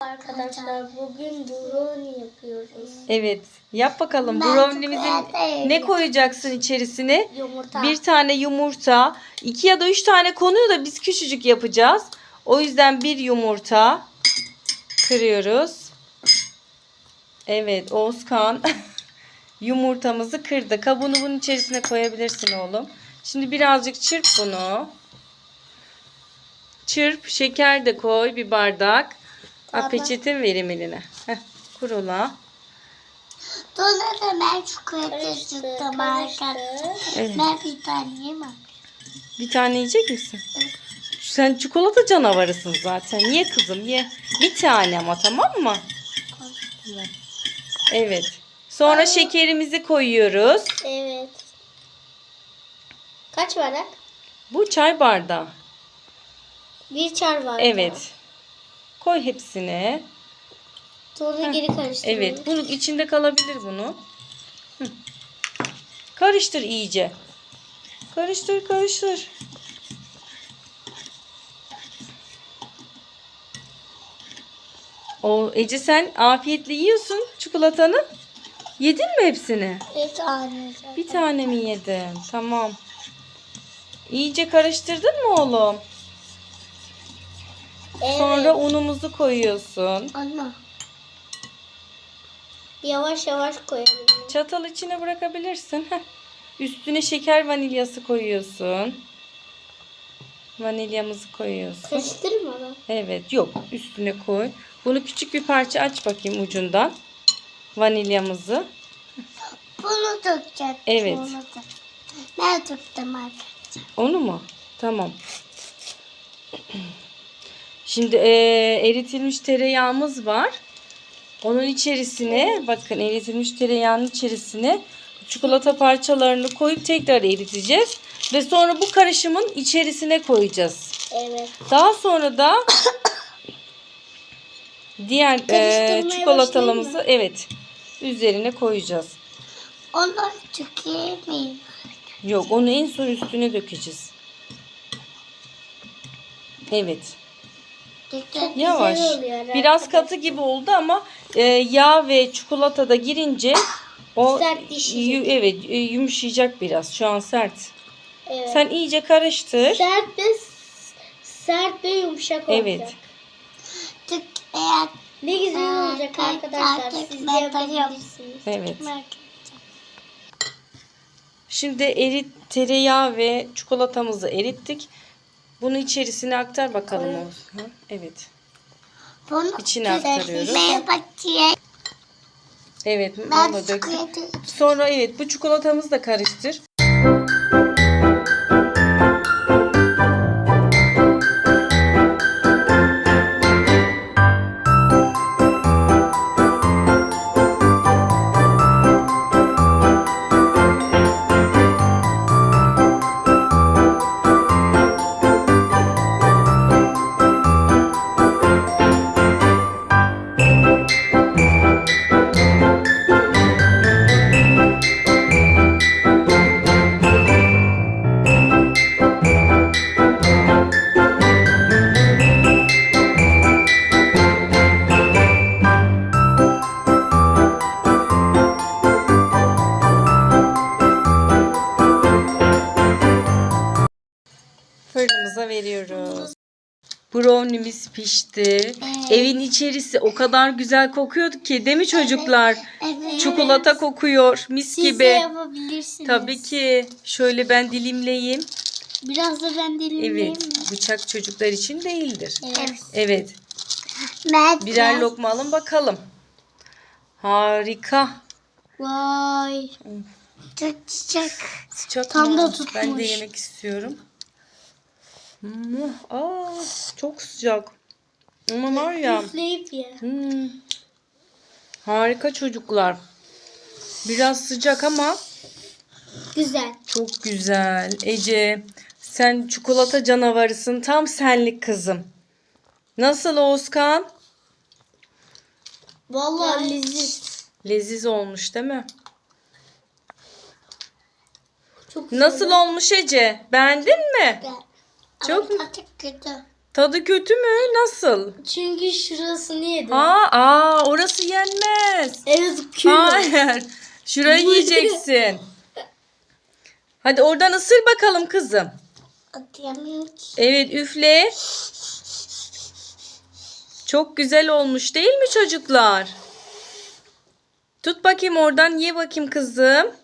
Arkadaşlar bugün brownie yapıyoruz. Evet. Yap bakalım. Ben Brownie'mizin ne koyacaksın içerisine? Yumurta. Bir tane yumurta. iki ya da üç tane konuyor da biz küçücük yapacağız. O yüzden bir yumurta kırıyoruz. Evet Oğuzkan yumurtamızı kırdı. Kabuğunu bunun içerisine koyabilirsin oğlum. Şimdi birazcık çırp bunu. Çırp. Şeker de koy bir bardak. A, peçete verim eline. Heh, kurula. Sonra da ben çikolata sıktım arkadaşlar. Evet. Ben bir tane yemem. Bir tane yiyecek misin? Sen çikolata canavarısın zaten. Ye kızım ye. Bir tane ama tamam mı? Evet. Sonra şekerimizi koyuyoruz. Evet. Kaç bardak? Bu çay bardağı. Bir çay bardak. Evet. Koy hepsini. Sonra geri karıştırıyoruz. Evet. Bunun içinde kalabilir bunu. Hı. Karıştır iyice. Karıştır karıştır. O Ece sen afiyetle yiyorsun çikolatanı. Yedin mi hepsini? Bir tane. Bir tane mi yedin? Tamam. İyice karıştırdın mı oğlum? Evet. Sonra unumuzu koyuyorsun. Ana. Yavaş yavaş koyalım. Çatal içine bırakabilirsin. Heh. Üstüne şeker vanilyası koyuyorsun. Vanilyamızı koyuyorsun. Karıştırmadan. Evet yok üstüne koy. Bunu küçük bir parça aç bakayım ucundan. Vanilyamızı. Bunu tutacak. Evet. Bunu tut. Ben tuttum arkadaşlar. Onu mu? Tamam. Şimdi eee, eritilmiş tereyağımız var. Onun içerisine bakın eritilmiş tereyağının içerisine çikolata parçalarını koyup tekrar eriteceğiz. Ve sonra bu karışımın içerisine koyacağız. Evet. Daha sonra da diğer Karıştırmaya çikolatalarımızı evet üzerine koyacağız. Onu tükürmeyin. Yok onu en son üstüne dökeceğiz. Evet. Dikkat. Yavaş. oluyor Biraz katı gibi oldu ama e, yağ ve çikolata da girince o Sertleşecek. yu- evet e, yumuşayacak biraz. Şu an sert. Evet. Sen iyice karıştır. Sert ve sert ve yumuşak olacak. Evet. Tık eğer Ne güzel olacak arkadaşlar. Siz de yapabilirsiniz. Evet. Şimdi erit tereyağı ve çikolatamızı erittik. Bunu içerisine aktar bakalım Oğuzhan. Evet. Bunu İçine aktarıyoruz. Evet. Ben da dök. çikolata Sonra evet bu çikolatamızı da karıştır. Fırınımıza veriyoruz. Brownie'miz pişti. Evin içerisi o kadar güzel kokuyordu ki değil mi çocuklar? Evet. Çikolata kokuyor mis Siz de gibi. yapabilirsiniz. Tabii ki. Şöyle ben dilimleyeyim. Biraz da ben dilimleyeyim Evet. mi? Bıçak çocuklar için değildir. Evet. Evet. Ben Birer biraz- lokma alın bakalım. Harika. Vay. tutacak. Sıcak Tam mı? da Ben de tutmuş. yemek istiyorum. Hmm, Aa, çok sıcak. Ama var ya. Üfleyip ye. hmm, harika çocuklar. Biraz sıcak ama Güzel. çok güzel. Ece sen çikolata canavarısın. Tam senlik kızım. Nasıl Oğuzkan? Vallahi leziz. Leziz olmuş değil mi? Çok Nasıl olmuş Ece? Beğendin mi? Ama Çok mu? tadı kötü. Tadı kötü mü? Nasıl? Çünkü şurasını yedim. Aa, aa orası yenmez. Evet kül. Hayır. Şurayı Bu- yiyeceksin. Hadi oradan ısır bakalım kızım. Atayamıyorum ki. Evet üfle. Çok güzel olmuş değil mi çocuklar? Tut bakayım oradan ye bakayım kızım.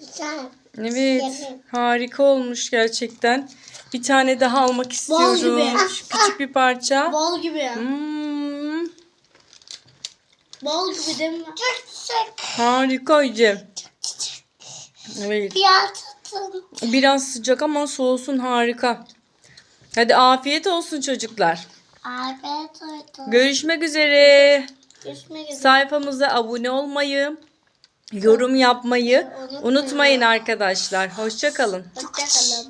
Güzel. Evet Evet. harika olmuş gerçekten. Bir tane daha almak istiyorum. gibi. Şu küçük bir parça. Bal gibi. Hmm, Bal gibi değil mi? Çok sıcak. harika Ece. Evet. Biraz tutun. Biraz sıcak ama soğusun harika. Hadi afiyet olsun çocuklar. Afiyet olsun. Görüşmek üzere. Görüşmek üzere. Sayfamıza abone olmayı, yorum yapmayı unutmayın arkadaşlar. Hoşçakalın. Hoşçakalın.